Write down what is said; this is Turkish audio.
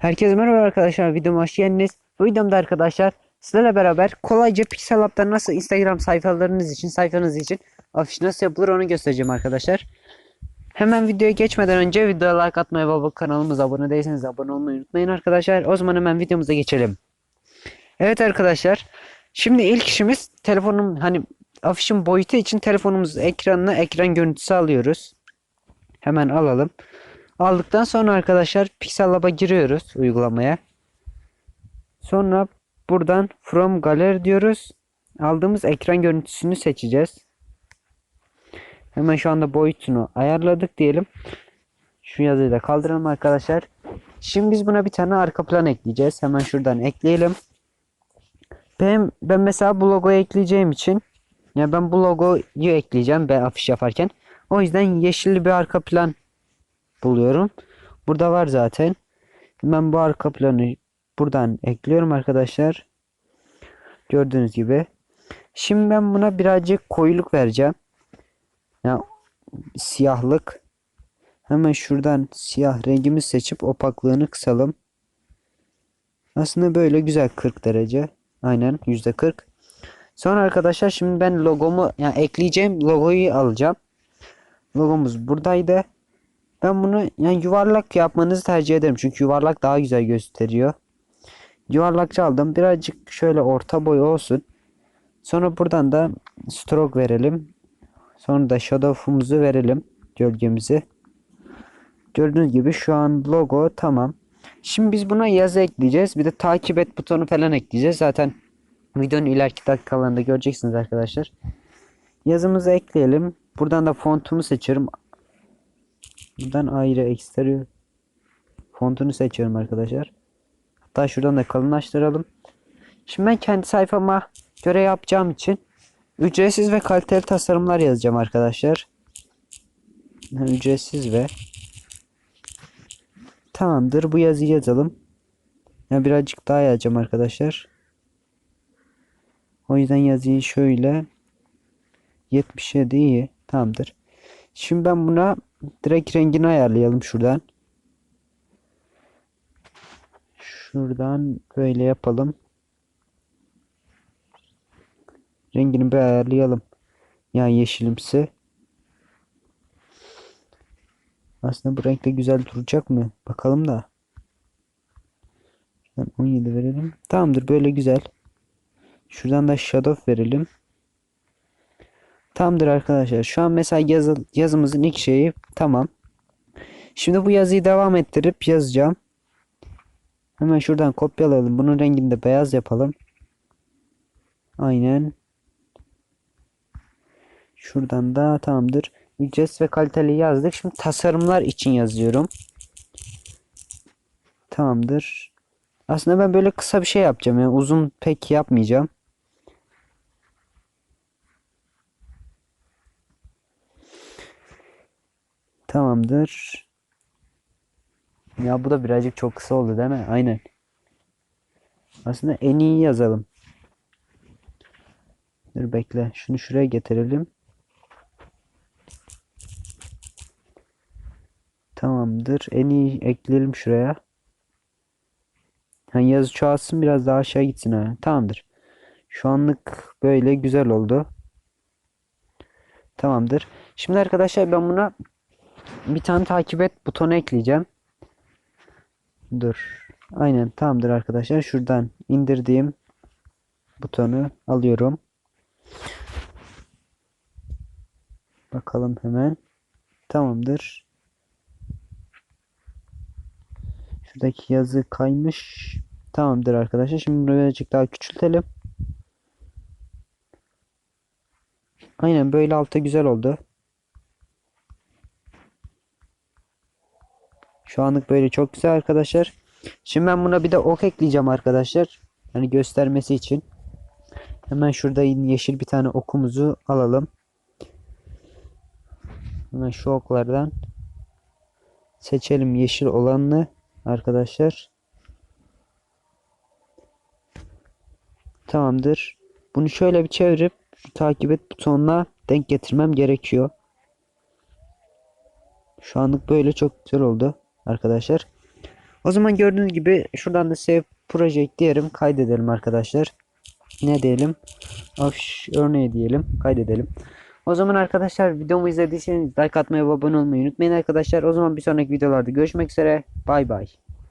Herkese merhaba arkadaşlar videoma hoş geldiniz. Bu videomda arkadaşlar sizlerle beraber kolayca Pixel App'tan nasıl Instagram sayfalarınız için sayfanız için afiş nasıl yapılır onu göstereceğim arkadaşlar. Hemen videoya geçmeden önce videoya like atmayı ve bu kanalımıza abone değilseniz abone olmayı unutmayın arkadaşlar. O zaman hemen videomuza geçelim. Evet arkadaşlar. Şimdi ilk işimiz telefonum hani afişin boyutu için telefonumuz ekranına ekran görüntüsü alıyoruz. Hemen alalım. Aldıktan sonra arkadaşlar Pixel Lab'a giriyoruz uygulamaya. Sonra buradan From Gallery diyoruz. Aldığımız ekran görüntüsünü seçeceğiz. Hemen şu anda boyutunu ayarladık diyelim. Şu yazıyı da kaldıralım arkadaşlar. Şimdi biz buna bir tane arka plan ekleyeceğiz. Hemen şuradan ekleyelim. Ben, ben mesela bu logoyu ekleyeceğim için ya ben bu logoyu ekleyeceğim ben afiş yaparken. O yüzden yeşilli bir arka plan buluyorum. Burada var zaten. Ben bu arka planı buradan ekliyorum arkadaşlar. Gördüğünüz gibi. Şimdi ben buna birazcık koyuluk vereceğim. Ya siyahlık. Hemen şuradan siyah rengimizi seçip opaklığını kısalım. Aslında böyle güzel 40 derece. Aynen %40. Sonra arkadaşlar şimdi ben logomu yani ekleyeceğim logoyu alacağım. Logomuz buradaydı. Ben bunu yani yuvarlak yapmanızı tercih ederim. Çünkü yuvarlak daha güzel gösteriyor. Yuvarlakça aldım. Birazcık şöyle orta boy olsun. Sonra buradan da stroke verelim. Sonra da shadow'umuzu verelim. Gölgemizi. Gördüğünüz gibi şu an logo tamam. Şimdi biz buna yazı ekleyeceğiz. Bir de takip et butonu falan ekleyeceğiz. Zaten videonun ileriki dakikalarında göreceksiniz arkadaşlar. Yazımızı ekleyelim. Buradan da fontumu seçiyorum. Buradan ayrı ekstra fontunu seçiyorum arkadaşlar. Hatta şuradan da kalınlaştıralım. Şimdi ben kendi sayfama göre yapacağım için ücretsiz ve kaliteli tasarımlar yazacağım arkadaşlar. Ücretsiz ve Tamamdır bu yazıyı yazalım. Ya birazcık daha yazacağım arkadaşlar. O yüzden yazıyı şöyle 77 iyi. Tamamdır. Şimdi ben buna direkt rengini ayarlayalım şuradan. Şuradan böyle yapalım. Rengini bir ayarlayalım. Yani yeşilimsi. Aslında bu renkte güzel duracak mı? Bakalım da. Şuradan 17 verelim. Tamamdır böyle güzel. Şuradan da shadow verelim. Tamamdır arkadaşlar. Şu an mesela yazı, yazımızın ilk şeyi tamam. Şimdi bu yazıyı devam ettirip yazacağım. Hemen şuradan kopyalayalım. Bunun rengini de beyaz yapalım. Aynen. Şuradan da tamamdır. Ücretsiz ve kaliteli yazdık. Şimdi tasarımlar için yazıyorum. Tamamdır. Aslında ben böyle kısa bir şey yapacağım. Yani uzun pek yapmayacağım. Tamamdır. Ya bu da birazcık çok kısa oldu değil mi? Aynen. Aslında en iyi yazalım. Dur bekle. Şunu şuraya getirelim. Tamamdır. En iyi ekleyelim şuraya. Ha, yazı çoğalsın biraz daha aşağı gitsin ha. Tamamdır. Şu anlık böyle güzel oldu. Tamamdır. Şimdi arkadaşlar ben buna bir tane takip et butonu ekleyeceğim. Dur. Aynen tamamdır arkadaşlar. Şuradan indirdiğim butonu alıyorum. Bakalım hemen. Tamamdır. Şuradaki yazı kaymış. Tamamdır arkadaşlar. Şimdi bunu birazcık daha küçültelim. Aynen böyle alta güzel oldu. Şu anlık böyle çok güzel arkadaşlar. Şimdi ben buna bir de ok ekleyeceğim arkadaşlar. Hani göstermesi için. Hemen şurada yeşil bir tane okumuzu alalım. Hemen şu oklardan seçelim yeşil olanını arkadaşlar. Tamamdır. Bunu şöyle bir çevirip şu takip et butonuna denk getirmem gerekiyor. Şu anlık böyle çok güzel oldu arkadaşlar. O zaman gördüğünüz gibi şuradan da save project diyelim kaydedelim arkadaşlar. Ne diyelim? Afiş örneği diyelim. Kaydedelim. O zaman arkadaşlar videomu izlediyseniz like atmayı ve abone olmayı unutmayın arkadaşlar. O zaman bir sonraki videolarda görüşmek üzere. Bay bay.